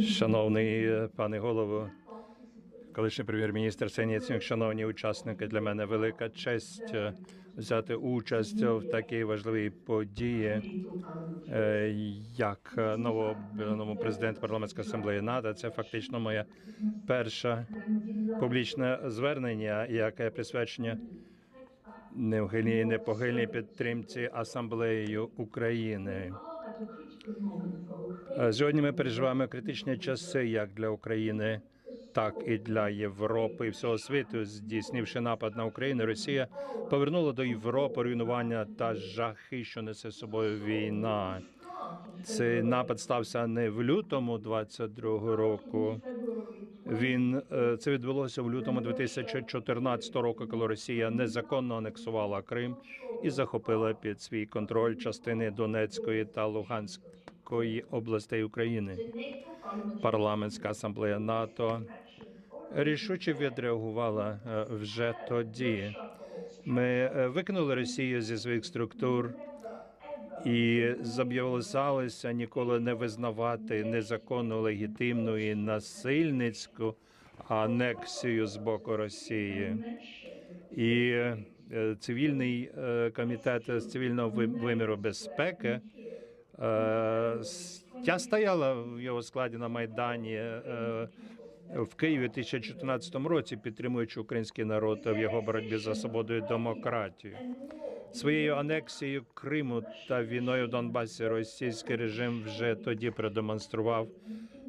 Шановний е, пане голово, колишній прем'єр-міністр Сенія шановні учасники, для мене велика честь е, взяти участь в такій важливій події, е, як новообраному президенту парламентської асамблеї НАТО. Це фактично моє перше публічне звернення, яке присвячення невгильній і непогильній підтримці асамблеєю України. Сьогодні ми переживаємо критичні часи як для України, так і для Європи і всього світу. Здійснивши напад на Україну, Росія повернула до Європи руйнування та жахи, що несе з собою війна. Цей напад стався не в лютому 22-го року. Він е, це відбулося в лютому 2014 року, коли Росія незаконно анексувала Крим і захопила під свій контроль частини Донецької та Луганської областей України. Парламентська асамблея НАТО рішуче відреагувала е, вже тоді. Ми е, викинули Росію зі своїх структур і зобов'язалися ніколи не визнавати незаконну, легітимну і насильницьку анексію з боку Росії. І е, цивільний е, комітет з цивільного виміру безпеки. е, Я стояла в його складі на Майдані в Києві у 2014 році, підтримуючи український народ в його боротьбі за свободу і демократію. Своєю анексією Криму та війною в Донбасі російський режим вже тоді продемонстрував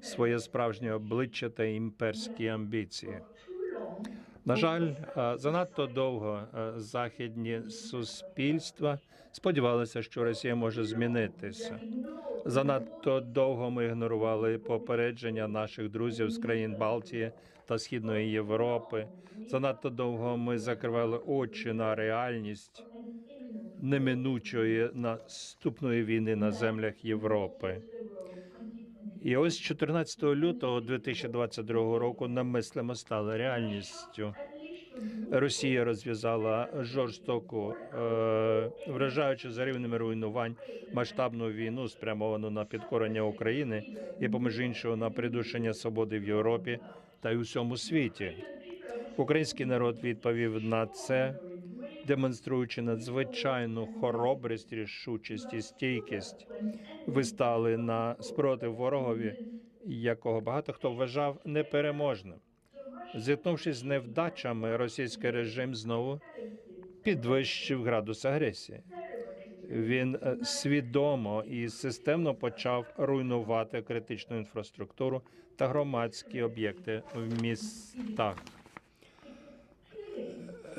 своє справжнє обличчя та імперські амбіції. На жаль, е, занадто довго е, західні суспільства сподівалися, що Росія може змінитися. Занадто довго ми ігнорували попередження наших друзів з країн Балтії та Східної Європи. Занадто довго ми закривали очі на реальність неминучої наступної війни на землях Європи. І ось 14 лютого 2022 року намислимо стало реальністю. Росія розв'язала жорстоку, е, вражаючи за рівнем руйнувань масштабну війну, спрямовану на підкорення України і, поміж іншого, на придушення свободи в Європі та й у всьому світі. Український народ відповів на це, демонструючи надзвичайну хоробрість, рішучість і стійкість. Ви стали на спротив ворогові, якого багато хто вважав непереможним. Зіткнувшись з невдачами, російський режим знову підвищив градус агресії. Він е, свідомо і системно почав руйнувати критичну інфраструктуру та громадські об'єкти в містах.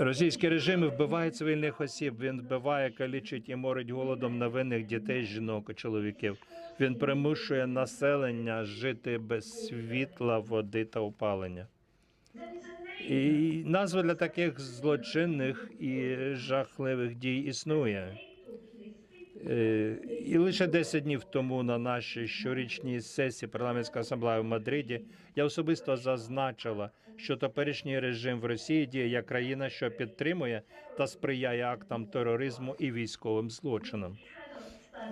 Російський режим вбиває цивільних осіб. Він вбиває, калічить і морить голодом невинних дітей, жінок і чоловіків. Він примушує населення жити без світла, води та опалення. І назва для таких злочинних і жахливих дій існує. Е, І лише 10 днів тому на нашій щорічній сесії парламентської асамблеї в Мадриді я особисто зазначила, що теперішній режим в Росії діє як країна, що підтримує та сприяє актам тероризму і військовим злочинам.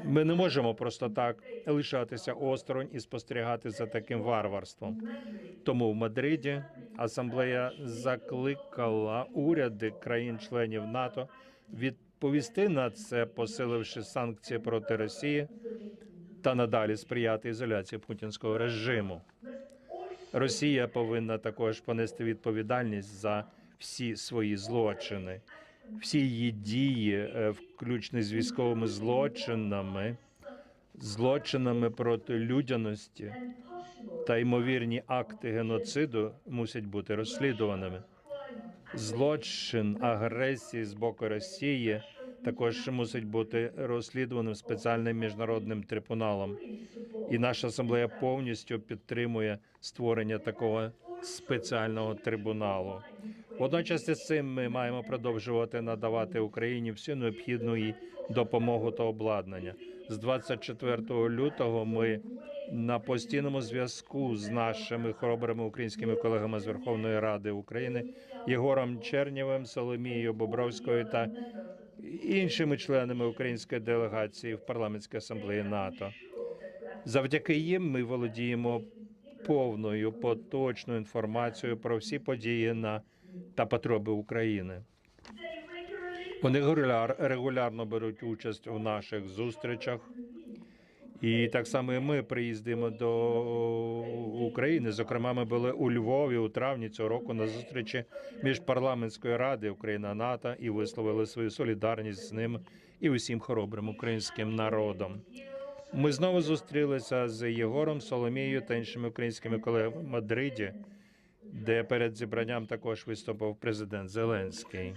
Ми не можемо просто так лишатися осторонь і спостерігати за таким варварством. Тому в Мадриді асамблея закликала уряди країн-членів НАТО відповісти на це, посиливши санкції проти Росії та надалі сприяти ізоляції путінського режиму. Росія повинна також понести відповідальність за всі свої злочини, всі її дії, е, включно з військовими злочинами, злочинами проти людяності та ймовірні акти геноциду мусять бути розслідуваними. Злочин агресії з боку Росії також мусить бути розслідуваним спеціальним міжнародним трибуналом. І наша асамблея повністю підтримує створення такого спеціального трибуналу. Водночас із цим ми маємо продовжувати надавати Україні всю необхідну їй допомогу та обладнання. З 24 лютого ми на постійному зв'язку з нашими хоробрими українськими колегами з Верховної Ради України Єгором Чернєвим, Соломією Бобровською та іншими членами української делегації в парламентській асамблеї НАТО. Завдяки їм ми володіємо повною поточною інформацією про всі події на та потреби України. Вони регуляр, регулярно беруть участь у наших зустрічах. І так само і ми приїздимо до України. Зокрема, ми були у Львові у травні цього року на зустрічі міжпарламентської ради Україна НАТО і висловили свою солідарність з ним і усім хоробрим українським народом. Ми знову зустрілися з Єгором Соломією та іншими українськими колегами в Мадриді, де перед зібранням також виступив президент Зеленський.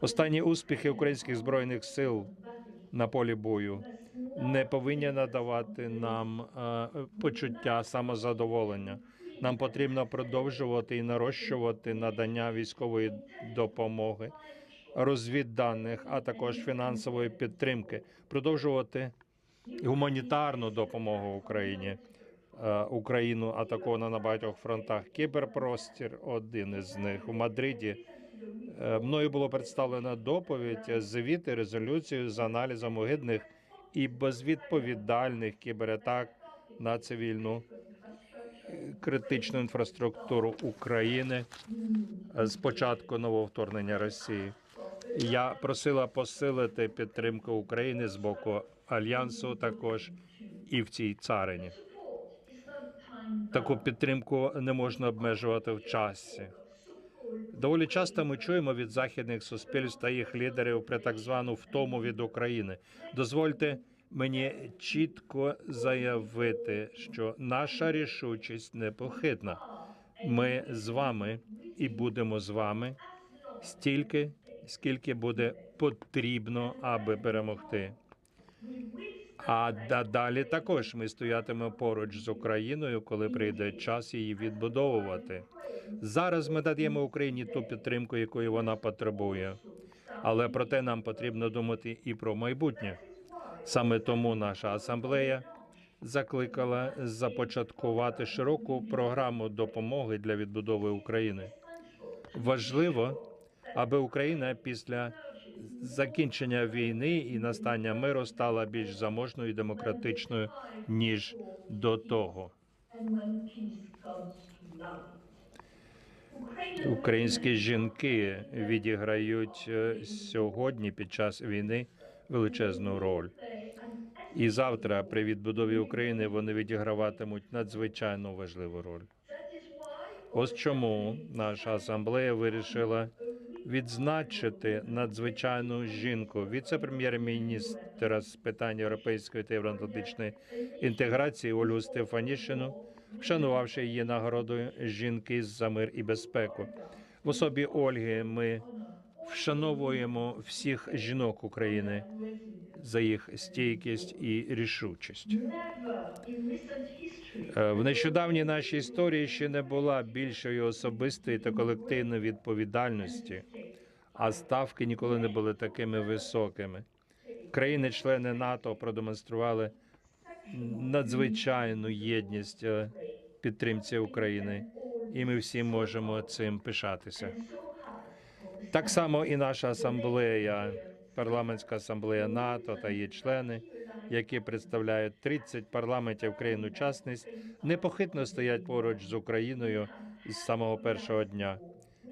Останні успіхи українських збройних сил на полі бою не повинні надавати нам е, почуття самозадоволення. Нам потрібно продовжувати і нарощувати надання військової допомоги, розвідданих, а також фінансової підтримки, продовжувати гуманітарну допомогу Україні. Е, Україну атаковано на багатьох фронтах. Кіберпростір один із них у Мадриді. Е, Мною було представлено доповідь, звіти, резолюцію з аналізом огидних і безвідповідальних кібератак на цивільну е, критичну інфраструктуру України е, з початку нового вторгнення Росії. Я просила посилити підтримку України з боку альянсу також і в цій царині. Таку підтримку не можна обмежувати в часі. Доволі часто ми чуємо від західних суспільств та їх лідерів про так звану втому від України. Дозвольте мені чітко заявити, що наша рішучість непохитна. Ми з вами і будемо з вами стільки, скільки буде потрібно, аби перемогти. А далі також ми стоятимемо поруч з Україною, коли прийде час її відбудовувати. Зараз ми даємо Україні ту підтримку, якої вона потребує. Але проте нам потрібно думати і про майбутнє. Саме тому наша асамблея закликала започаткувати широку програму допомоги для відбудови України. Важливо, аби Україна після закінчення війни і настання миру стала більш заможною і демократичною ніж до того. Українські жінки відіграють е, сьогодні під час війни величезну роль. І завтра при відбудові України вони відіграватимуть надзвичайно важливу роль. Ось чому наша асамблея вирішила відзначити надзвичайну жінку, віце-прем'єр-міністра з питань європейської та євроатлантичної інтеграції Ольгу Стефанішину, вшанувавши її нагородою жінки за мир і безпеку. В особі Ольги ми вшановуємо всіх жінок України за їх стійкість і рішучість. Е, В нещодавній нашій історії ще не була більшої особистої та колективної відповідальності, а ставки ніколи не були такими високими. Країни-члени НАТО продемонстрували надзвичайну єдність е, підтримці України, і ми всі можемо цим пишатися. Так само і наша асамблея, парламентська асамблея НАТО та її члени, які представляють 30 парламентів країн-учасниць, непохитно стоять поруч з Україною з самого першого дня.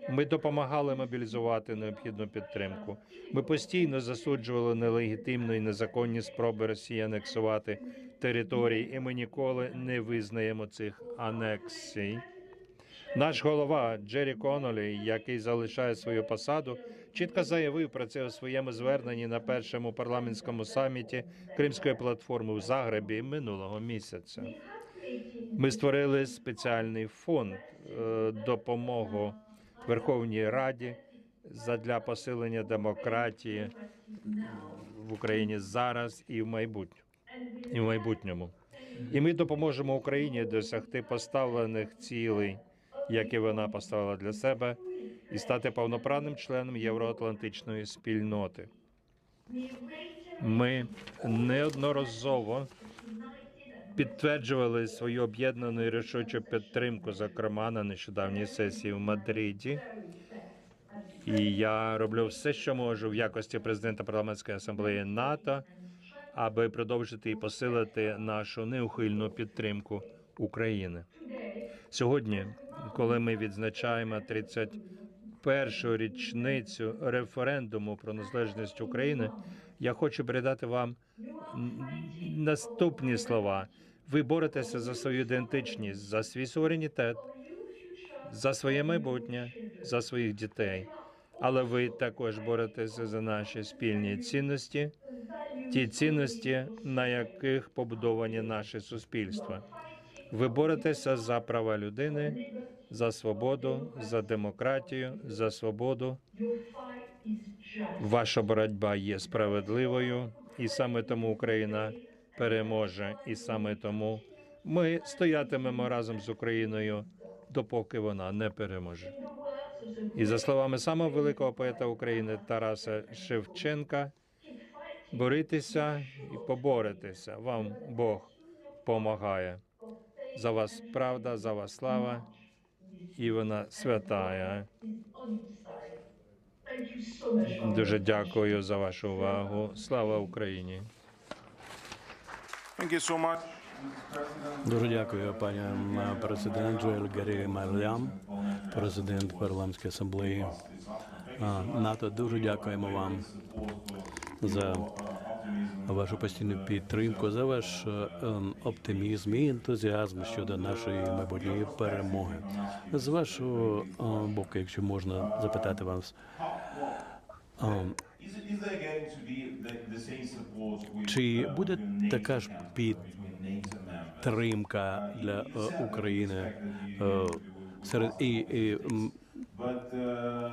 Ми допомагали мобілізувати необхідну підтримку. Ми постійно засуджували нелегітимні і незаконні спроби Росії анексувати території, і ми ніколи не визнаємо цих анексій. Наш голова Джері Конолі, який залишає свою посаду, чітко заявив про це у своєму зверненні на першому парламентському саміті Кримської платформи в Загребі минулого місяця. Ми створили спеціальний фонд е, допомогу Верховній Раді задля посилення демократії в Україні зараз і в майбутньому. І в майбутньому. І ми допоможемо Україні досягти поставлених цілей, які вона поставила для себе, і стати повноправним членом євроатлантичної спільноти. Ми неодноразово підтверджували свою об'єднану і рішучу підтримку, зокрема на нещодавній сесії в Мадриді. І я роблю все, що можу в якості президента парламентської асамблеї НАТО, аби продовжити і посилити нашу неухильну підтримку України. Сьогодні, коли ми відзначаємо 31-шу річницю референдуму про незалежність України, я хочу передати вам наступні слова. Ви боретеся за свою ідентичність, за свій суверенітет, за своє майбутнє, за своїх дітей. Але ви також боретеся за наші спільні цінності, ті цінності, на яких побудовані наші суспільства. Ви боретеся за права людини, за свободу, за демократію, за свободу. Ваша боротьба є справедливою, і саме тому Україна переможе. І саме тому ми стоятимемо разом з Україною, допоки вона не переможе. І за словами самого великого поета України Тараса Шевченка, борітеся і поборитеся. Вам Бог помагає. За вас правда, за вас слава, і вона святая. Дуже дякую за вашу увагу. Слава Україні! Дуже дякую, пані президент Джоель Гарі Марлям, президент парламентської асамблеї НАТО. Дуже дякуємо вам за вашу постійну підтримку, за ваш е, ем, оптимізм і ентузіазм щодо нашої майбутньої перемоги. З вашого е, боку, якщо можна запитати вас, with, чи буде така ж підтримка для е, України е, серед і, і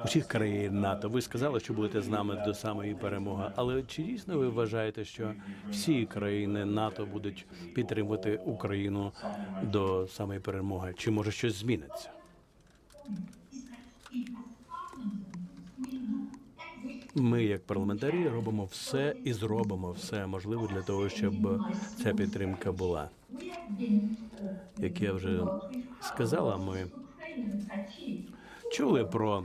усіх країн НАТО. Ви сказали, що будете з нами до самої перемоги. Але чи дійсно ви вважаєте, що всі країни НАТО будуть підтримувати Україну до самої перемоги? Чи може щось зміниться? Ми, як парламентарі, робимо все і зробимо все можливе для того, щоб ця підтримка була. Як я вже сказала, ми чули про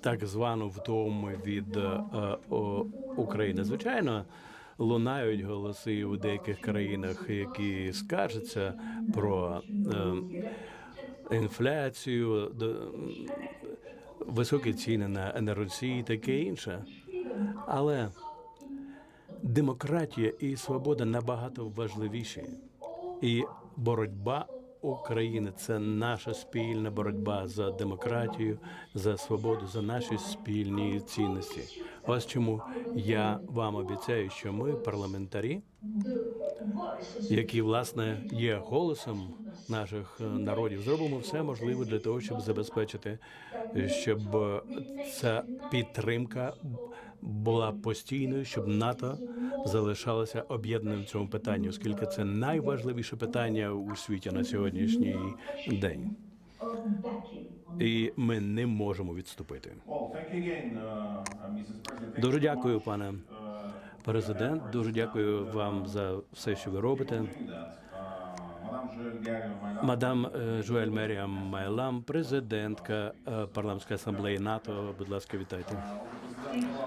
так звану втому від е, о, України. Звичайно, лунають голоси у деяких країнах, які скаржаться про е, інфляцію, до- високі ціни на енергоносії і таке інше. Але демократія і свобода набагато важливіші. І боротьба України це наша спільна боротьба за демократію, за свободу, за наші спільні цінності. Ось чому я вам обіцяю, що ми, парламентарі, які власне є голосом наших народів, зробимо все можливе для того, щоб забезпечити, щоб ця підтримка була постійною, щоб НАТО залишалося об'єднаним в цьому питанні, оскільки це найважливіше питання у світі на сьогоднішній день. І ми не можемо відступити. Дуже дякую, пане президент. Дуже дякую вам за все, що ви робите. Мадам е, Жуель Меріам Майлам, президентка е, парламентської асамблеї НАТО. Будь ласка, вітайте.